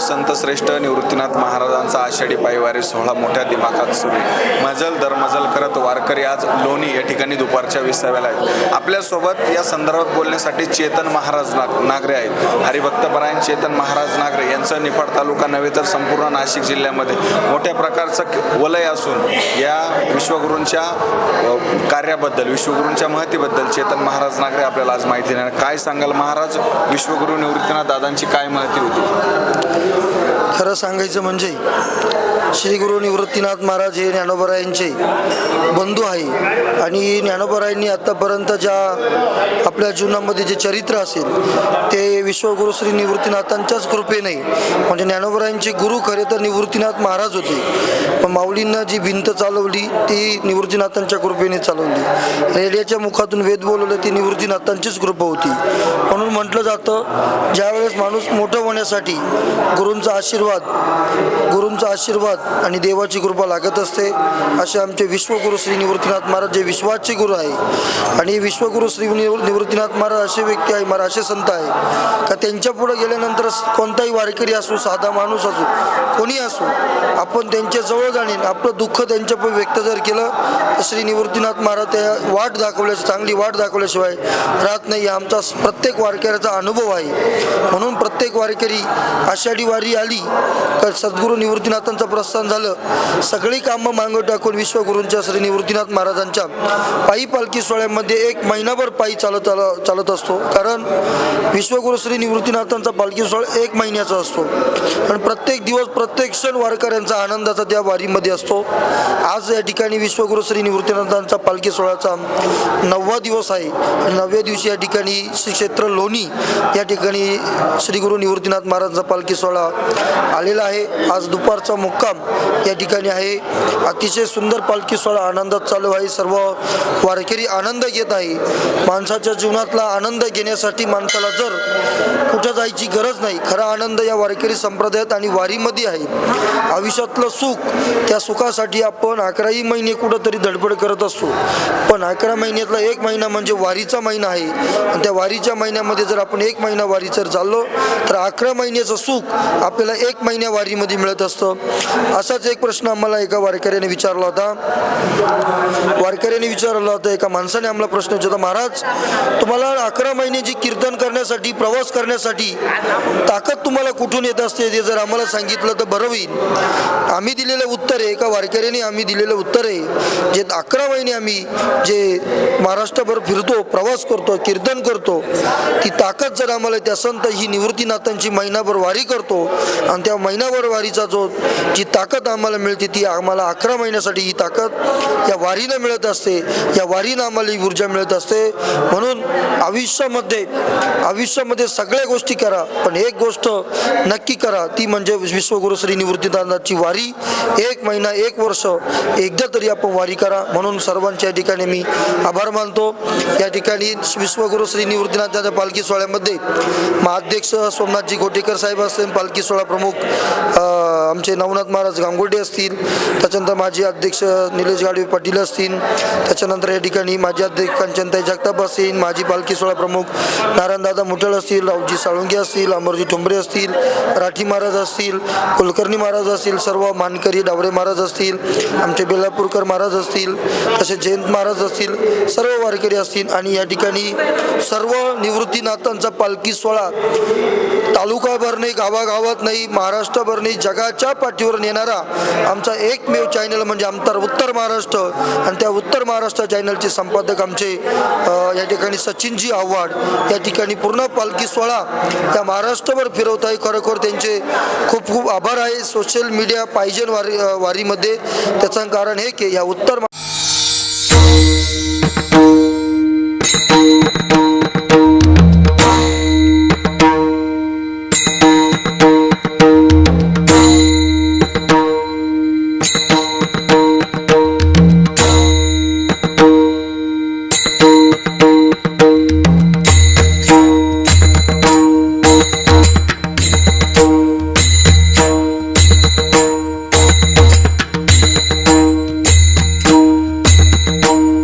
संत श्रेष्ठ निवृत्तीनाथ महाराजांचा आषाढी पायवारी सोहळा मोठ्या दिमाखात सुरू. मजल दर मजल करत वारकरी आज लोणी या ठिकाणी दुपारच्या विसाव्याला आहेत. आपल्यासोबत या संदर्भात बोलण्यासाठी चेतन महाराज नाग नागरे आहेत. हरिभक्तपरायण चेतन महाराज नागरे यांचं निफाड तालुका नव्हे तर संपूर्ण नाशिक जिल्ह्यामध्ये मोठ्या प्रकारचं वलय असून या विश्वगुरूंच्या कार्याबद्दल विश्वगुरूंच्या महतीबद्दल चेतन महाराज नागरे आपल्याला आज माहिती देणार काय सांगाल महाराज? विश्वगुरू निवृत्तीनाथ दादांची काय महती होती? खरं सांगायचं म्हणजे श्री गुरु निवृत्तीनाथ महाराज हे ज्ञानोबरायांचे बंधू आहे. आणि ज्ञानोबरायांनी आत्तापर्यंत ज्या आपल्या जीवनामध्ये जे चरित्र असेल ते विश्वगुरु श्री निवृत्तीनाथांच्याच कृपेने म्हणजे ज्ञानोबरायांचे गुरु खरे तर निवृत्तीनाथ महाराज होते. पण माऊलींना जी भिंत चालवली ती निवृत्तीनाथांच्या कृपेने चालवली. रेडियाच्या मुखातून वेद बोलवलं ती निवृत्तीनाथांचीच कृपा होती. म्हटलं जातं ज्यावेळेस माणूस मोठं होण्यासाठी गुरूंचा आशीर्वाद गुरूंचा आशीर्वाद आणि देवाची कृपा लागत असते असे आमचे विश्वगुरू श्री निवृत्तीनाथ महाराज जे विश्वाचे गुरु आहे. आणि विश्वगुरू श्री निवृ निवृत्तीनाथ महाराज असे व्यक्ती आहे महाराज असे संत आहे का त्यांच्या पुढे गेल्यानंतर कोणताही वारकरी असो साधा माणूस असो कोणी असो आपण त्यांच्या जवळ जाणे आपलं दुःख त्यांच्या पुढे व्यक्त जर केलं तर श्री निवृत्तीनाथ महाराज त्या वाट दाखवल्या चांगली वाट दाखवल्याशिवाय राहत नाही. आमचा प्रत्येक वारकऱ्याचा अनुभव आहे. म्हणून प्रत्येक वारकरी आषाढी वारी आली तर सद्गुरू निवृत्तीनाथांचं प्रस्थान झालं. सगळी कामं मागं टाकून विश्वगुरूंच्या श्री निवृत्तीनाथ महाराजांच्या पायी पालखी सोहळ्यामध्ये एक महिनाभर पायी चालत चाल- चालत असतो. कारण विश्वगुरू श्री निवृत्तीनाथांचा पालखी सोहळा एक महिन्याचा असतो. आणि प्रत्येक दिवस प्रत्येक क्षण वारकऱ्यांचा आनंदाचा त्या वारीमध्ये असतो. आज या ठिकाणी विश्वगुरू श्री निवृत्तीनाथांचा पालखी सोहळ्याचा नववा दिवस आहे. आणि नवव्या दिवशी या ठिकाणी श्री क्षेत्र लोणी या ठिकाणी श्री गुरु निवृत्तीनाथ महाराजांचा पालखी सोहळा आलेला आहे. आज दुपारचा मुक्काम या ठिकाणी आहे. अतिशय सुंदर पालखी सोहळा आनंदात चालू आहे. सर्व वारकरी आनंद घेत आहे. माणसाच्या जीवनातला आनंद घेण्यासाठी माणसाला जर कुठं जायची गरज नाही खरा आनंद या वारकरी संप्रदायात आणि वारीमध्ये आहे. आयुष्यातलं सुख त्या सुखासाठी आपण अकराही महिने कुठंतरी धडपड करत असतो. पण अकरा महिन्यातला एक महिना म्हणजे वारीचा महिना आहे. आणि त्या वारीच्या महिन्यामध्ये जर आपण एक महिना वारी जर चाललो तर अकरा महिन्याचं सुख आपल्याला एक महिन्या वारीमध्ये मिळत असतं. असाच एक प्रश्न आम्हाला एका वारकऱ्याने विचारला होता. वारकऱ्याने विचारला होता एका माणसाने आम्हाला प्रश्न विचारला महाराज तुम्हाला अकरा महिन्याची कीर्तन करण्यासाठी प्रवास करण्यासाठी ताकद तुम्हाला कुठून येत असते ते जर आम्हाला सांगितलं तर बरं होईल. आम्ही दिलेलं उत्तर आहे एका वारकऱ्याने आम्ही दिलेलं उत्तर आहे जे अकरा महिने आम्ही जे महाराष्ट्रभर फिरतो प्रवास करतो कीर्तन करतो ती ताकद जर आम्हाला त्या संत ही निवृत्तीनाथांची महिनाभर वारी करतो. आणि त्या महिनाभर वारीचा जो जी ताकद आम्हाला मिळते ती आम्हाला अकरा महिन्यासाठी ही ताकद या वारीनं मिळत असते. या वारीनं आम्हाला ही ऊर्जा मिळत असते. म्हणून आयुष्यामध्ये आयुष्यामध्ये सगळ्या गोष्टी करा. पण एक गोष्ट नक्की करा. ती म्हणजे विश्वगुरु श्री निवृत्तीनाथांची वारी. एक महिना एक वर्ष एकदा तरी आपण वारी करा. म्हणून सर्वांच्या या ठिकाणी मी आभार मानतो. या ठिकाणी विश्वगुरु श्री निवृत्तीनाथांच्या पालखी सोहळ्यामध्ये महाध्यक्ष सोमनाथजी गोटेकर साहेब असतील पालखी सोहळा प्रमुख आमचे नवनाथ महाराज गांगुर्डे असतील त्याच्यानंतर माजी अध्यक्ष निलेश गाडवे पाटील असतील त्याच्यानंतर या ठिकाणी माजी अध्यक्ष कांचनताई जगताप असतील माजी पालखी सोहळा प्रमुख नारायणदादा मुठळ असतील रावजी साळुंगे असतील अमरजी ठोंबरे असतील राठी महाराज असतील कुलकर्णी महाराज असतील सर्व मानकरी डावरे महाराज असतील आमचे बेलापूरकर महाराज असतील तसे जयंत महाराज असतील सर्व वारकरी असतील आणि या ठिकाणी सर्व नाथांचा पालखी सोहळा. तालुकाभर नाही गावागावात नाही महाराष्ट्रभर नाही जगाच्या पाठीवर नेणारा आमचा एकमेव चॅनल म्हणजे आमतर उत्तर महाराष्ट्र. आणि त्या उत्तर महाराष्ट्र चॅनलचे संपादक आमचे या ठिकाणी सचिनजी आव्हाड. या ठिकाणी पूर्ण पालखी सोहळा त्या महाराष्ट्रभर फिरवत आहे. खरोखर त्यांचे खूप खूप आभार आहे. सोशल मीडिया पाहिजे वारी वारीमध्ये. त्याचं कारण हे की या उत्तर